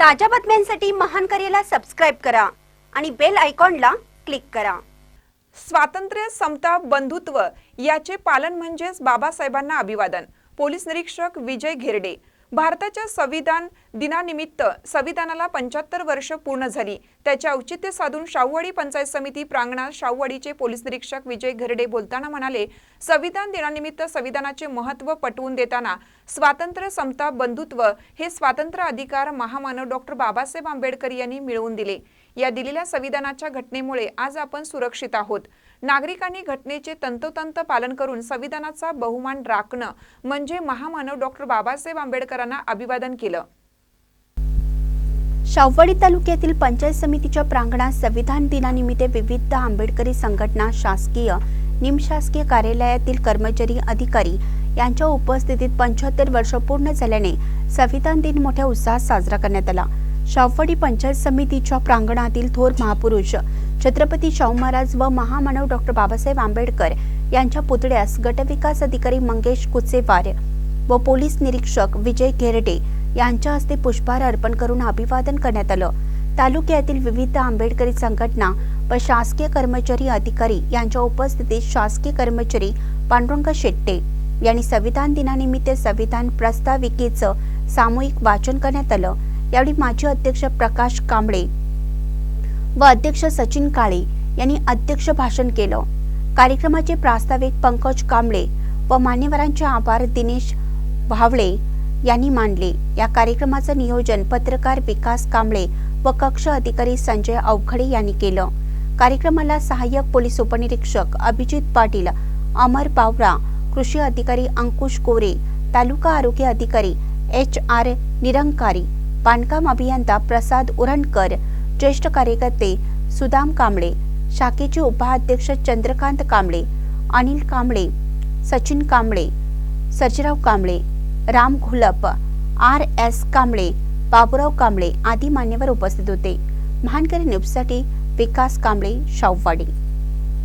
ताज्या बातम्यांसाठी महान करेला सबस्क्राईब करा आणि बेल आयकॉनला क्लिक करा. स्वातंत्र्य समता बंधुत्व याचे पालन म्हणजेच बाबासाहेबांना अभिवादन. पोलीस निरीक्षक विजय घेरडे. भारताच्या संविधान दिनानिमित्त संविधानाला पंच्याहत्तर वर्ष पूर्ण झाली. त्याचे औचित्य साधून शाहूवाडी पंचायत समिती प्रांगणात शाहूवाडीचे पोलीस निरीक्षक विजय घरडे बोलताना म्हणाले संविधान दिनानिमित्त संविधानाचे महत्त्व पटवून देताना स्वातंत्र्य समता बंधुत्व हे स्वातंत्र्य अधिकार महामानव डॉक्टर बाबासाहेब आंबेडकर यांनी मिळवून दिले. या दिलेल्या संविधानाच्या घटनेमुळे आज आपण सुरक्षित आहोत. नागरिकांनी घटनेचे तंतोतंत पालन करून संविधानाचा बहुमान राखणं म्हणजे महामानव डॉक्टर बाबासाहेब आंबेडकर आंबेडकरांना अभिवादन केलं. शाववाडी तालुक्यातील पंचायत समितीच्या प्रांगणात संविधान दिनानिमित्त विविध आंबेडकरी संघटना शासकीय निमशासकीय कार्यालयातील कर्मचारी अधिकारी यांच्या उपस्थितीत पंच्याहत्तर वर्ष पूर्ण झाल्याने संविधान दिन मोठ्या उत्साहात साजरा करण्यात आला. शाववाडी पंचायत समितीच्या प्रांगणातील थोर महापुरुष छत्रपती शाहू महाराज व महामानव डॉक्टर बाबासाहेब आंबेडकर यांच्या पुतळ्यास गटविकास अधिकारी मंगेश कुचेवार व पोलीस निरीक्षक विजय घेरडे यांच्या हस्ते पुष्पहार अर्पण करून अभिवादन करण्यात आलं. तालुक्यातील विविध आंबेडकरी संघटना व शासकीय कर्मचारी अधिकारी यांच्या उपस्थितीत शासकीय कर्मचारी पांडुरंग शेट्टे यांनी संविधान दिनानिमित्त संविधान प्रस्ताविकेचं सामूहिक वाचन करण्यात आलं. यावेळी माजी अध्यक्ष प्रकाश कांबळे व अध्यक्ष सचिन काळे यांनी अध्यक्ष भाषण केलं. कार्यक्रमाचे प्रास्ताविक पंकज कांबळे व मान्यवरांचे आभार दिनेश भावळे यांनी मांडले. या कार्यक्रमाचं नियोजन पत्रकार विकास कांबळे व कक्ष अधिकारी संजय अवघडे यांनी केलं. कार्यक्रमाला सहाय्यक पोलीस उपनिरीक्षक अभिजित पाटील अमर पावरा कृषी अधिकारी अंकुश कोरे तालुका आरोग्य अधिकारी एच आर निरंकारी बांधकाम अभियंता प्रसाद उरणकर ज्येष्ठ कार्यकर्ते सुदाम कांबळे शाखेचे उपाध्यक्ष चंद्रकांत कांबळे अनिल कांबळे सचिन कांबळे सर्जीराव कांबळे राम घुलप आर एस कांबळे बाबुराव कांबळे आदी मान्यवर उपस्थित होते. महानकरी न्यूजसाठी विकास कांबळे शाहूवाडी.